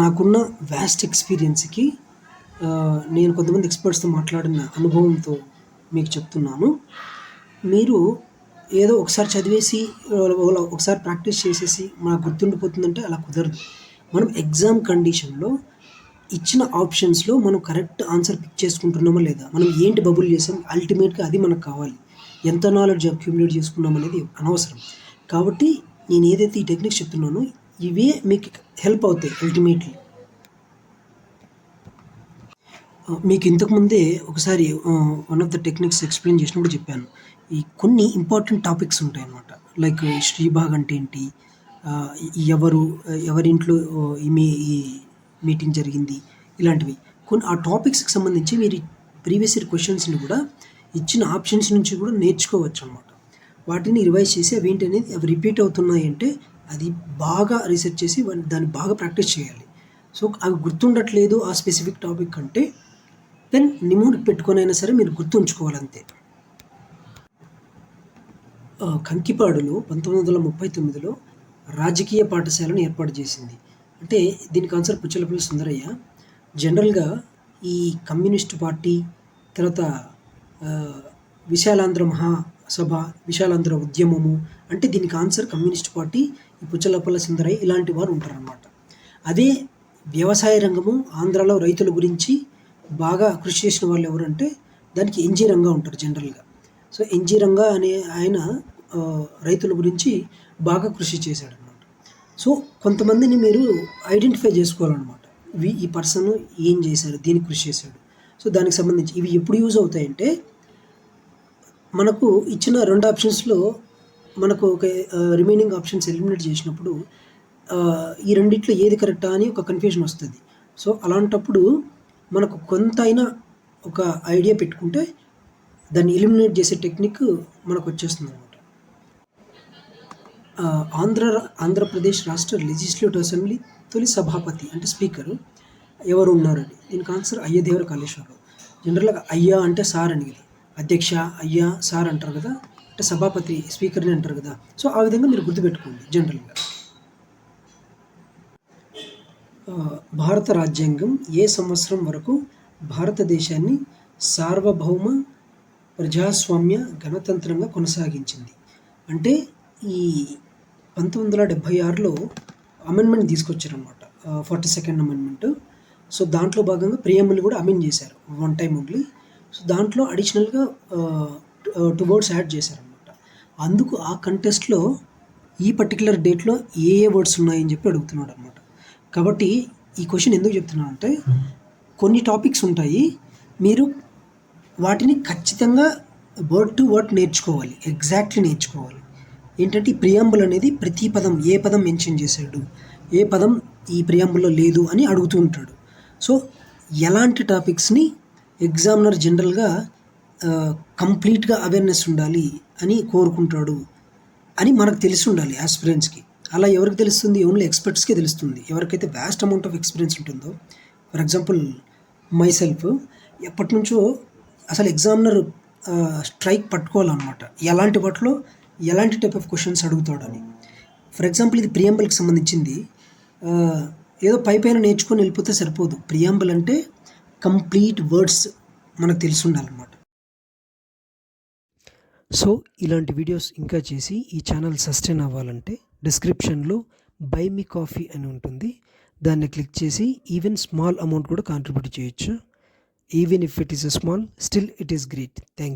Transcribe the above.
నాకున్న వ్యాస్ట్ ఎక్స్పీరియన్స్కి నేను కొంతమంది ఎక్స్పర్ట్స్తో మాట్లాడిన అనుభవంతో మీకు చెప్తున్నాను. మీరు ఏదో ఒకసారి చదివేసి ఒకసారి ప్రాక్టీస్ చేసేసి మనకు గుర్తుండిపోతుందంటే అలా కుదరదు. మనం ఎగ్జామ్ కండిషన్లో ఇచ్చిన ఆప్షన్స్లో మనం కరెక్ట్ ఆన్సర్ పిక్ చేసుకుంటున్నామా లేదా మనం ఏంటి బబుల్ చేసాం అల్టిమేట్గా అది మనకు కావాలి. ఎంత నాలెడ్జ్ అక్యూములేట్ చేసుకున్నాం అనేది అనవసరం. కాబట్టి నేను ఏదైతే ఈ టెక్నిక్స్ చెప్తున్నానో ఇవే మీకు హెల్ప్ అవుతాయి అల్టిమేట్లీ మీకు ఇంతకుముందే ఒకసారి one of the techniques explain చేసినప్పుడు చెప్పాను. ఈ కొన్ని ఇంపార్టెంట్ టాపిక్స్ ఉంటాయి అన్నమాట లైక్ శ్రీభాగ్ అంటే ఏంటి? ఎవరు ఎవరింట్లో ఈ మీ ఈ మీటింగ్ జరిగింది? ఇలాంటివి. కొన్ని ఆ టాపిక్స్కి సంబంధించి మీరు ప్రీవియస్ ఇయర్ క్వశ్చన్స్ని కూడా ఇచ్చిన ఆప్షన్స్ నుంచి కూడా నేర్చుకోవచ్చు అనమాట వాటిని రివైజ్ చేసి అవి ఏంటి అనేది అవి రిపీట్ అవుతున్నాయి అంటే అది బాగా రీసెర్చ్ చేసి దాన్ని బాగా ప్రాక్టీస్ చేయాలి. సో అవి గుర్తుండట్లేదు ఆ స్పెసిఫిక్ టాపిక్ అంటే దెన్ నిమోడ్ పెట్టుకొని అయినా సరే మీరు గుర్తుంచుకోవాలి అంతే కంకిపాడులో పంతొమ్మిది వందల ముప్పై తొమ్మిదిలో రాజకీయ పాఠశాలను ఏర్పాటు చేసింది. అంటే దీనికి ఆన్సర్ పుచ్చలపల్లి సుందరయ్య. జనరల్గా ఈ కమ్యూనిస్ట్ పార్టీ తర్వాత విశాలాంధ్ర మహాసభ విశాలాంధ్ర ఉద్యమము అంటే దీనికి answer communist party Puchalapalli Sundarayya ఇలాంటి వారు ఉంటారనమాట అదే వ్యవసాయ రంగము ఆంధ్రాలో రైతుల గురించి బాగా కృషి చేసిన వాళ్ళు ఎవరంటే దానికి ఎన్జీ రంగా ఉంటారు జనరల్గా. సో ఎన్జీ రంగా అనే ఆయన రైతుల గురించి బాగా కృషి చేశాడు అనమాట సో కొంతమందిని మీరు ఐడెంటిఫై చేసుకోవాలన్నమాట. ఈ పర్సన్ ఏం చేశారు దీనికి కృషి చేశాడు. సో దానికి సంబంధించి ఇవి ఎప్పుడు యూజ్ అవుతాయంటే మనకు ఇచ్చిన రెండు ఆప్షన్స్లో మనకు ఒక రిమైనింగ్ ఆప్షన్స్ ఎలిమినేట్ చేసినప్పుడు ఈ రెండిట్లో ఏది కరెక్టా అని ఒక కన్ఫ్యూజన్ వస్తుంది. సో అలాంటప్పుడు మనకు కొంత అయినా ఒక ఐడియా పెట్టుకుంటే దాన్ని ఎలిమినేట్ చేసే టెక్నిక్ మనకు వచ్చేస్తుంది అనమాట ఆంధ్ర ఆంధ్రప్రదేశ్ రాష్ట్ర లెజిస్లేటివ్ అసెంబ్లీ తొలి సభాపతి అంటే స్పీకర్ ఎవరు ఉన్నారని దీనికి ఆన్సర్ అయ్యదేవర కాళేశ్వరరావు. జనరల్గా అయ్యా అంటే సార్ అనేది అధ్యక్ష అయ్యా సార్ అంటారు కదా. అంటే సభాపతి స్పీకర్ని అంటారు కదా. సో ఆ విధంగా మీరు గుర్తుపెట్టుకోండి జనరల్గా. భారత రాజ్యాంగం ఏ సంవత్సరం వరకు భారతదేశాన్ని సార్వభౌమ ప్రజాస్వామ్య గణతంత్రంగా కొనసాగించింది? అంటే ఈ పంతొమ్మిది వందల డెబ్భై ఆరులో అమెండ్మెంట్ తీసుకొచ్చారనమాట ఫార్టీ సెకండ్ అమెండ్మెంట్. సో దాంట్లో భాగంగా ప్రియంబుల్ కూడా అమెండ్ చేశారు వన్ టైం ఓన్లీ. సో దాంట్లో అడిషనల్గా టూ వర్డ్స్ యాడ్ చేశారనమాట అందుకు ఆ కంటెస్ట్లో ఈ పర్టికులర్ డేట్లో ఏ ఏ వర్డ్స్ ఉన్నాయని చెప్పి అడుగుతున్నాడు అనమాట కాబట్టి ఈ క్వశ్చన్ ఎందుకు చెప్తున్నాను అంటే కొన్ని టాపిక్స్ ఉంటాయి మీరు వాటిని ఖచ్చితంగా వర్డ్ టు వర్డ్ నేర్చుకోవాలి ఎగ్జాక్ట్లీ నేర్చుకోవాలి. ఏంటంటే ఈ ప్రియాంబుల్ అనేది ప్రతి పదం ఏ పదం మెన్షన్ చేశాడు ఏ పదం ఈ ప్రియాంబుల్లో లేదు అని అడుగుతూ ఉంటాడు. సో ఎలాంటి టాపిక్స్ని ఎగ్జామినర్ జనరల్గా కంప్లీట్గా అవేర్నెస్ ఉండాలి అని కోరుకుంటాడు అని మనకు తెలిసి ఉండాలి ఆస్పిరెంట్స్కి అలా ఎవరికి తెలుస్తుంది? ఓన్లీ ఎక్స్పర్ట్స్కే తెలుస్తుంది. ఎవరికైతే వ్యాస్ట్ అమౌంట్ ఆఫ్ ఎక్స్పీరియన్స్ ఉంటుందో ఫర్ ఎగ్జాంపుల్ మై సెల్ఫ్ ఎప్పటి నుంచో అసలు ఎగ్జామినర్ స్ట్రైక్ పట్టుకోవాలన్నమాట. ఎలాంటి వాటిలో ఎలాంటి టైప్ ఆఫ్ క్వశ్చన్స్ అడుగుతాడని. ఫర్ ఎగ్జాంపుల్ ఇది ప్రియాంబుల్కి సంబంధించింది. ఏదో పై పైన నేర్చుకొని వెళ్ళిపోతే సరిపోదు. ప్రియాంబుల్ అంటే కంప్లీట్ వర్డ్స్ మనకు తెలిసి ఉండాలన్నమాట. సో ఇలాంటి వీడియోస్ ఇంకా చేసి ఈ ఛానల్ సస్టైన్ అవ్వాలంటే డిస్క్రిప్షన్లో బై మీ కాఫీ అని ఉంటుంది. దాన్ని క్లిక్ చేసి ఈవెన్ స్మాల్ అమౌంట్ కూడా కాంట్రిబ్యూట్ చేయొచ్చు. Even if it is a small still it is great. Thank you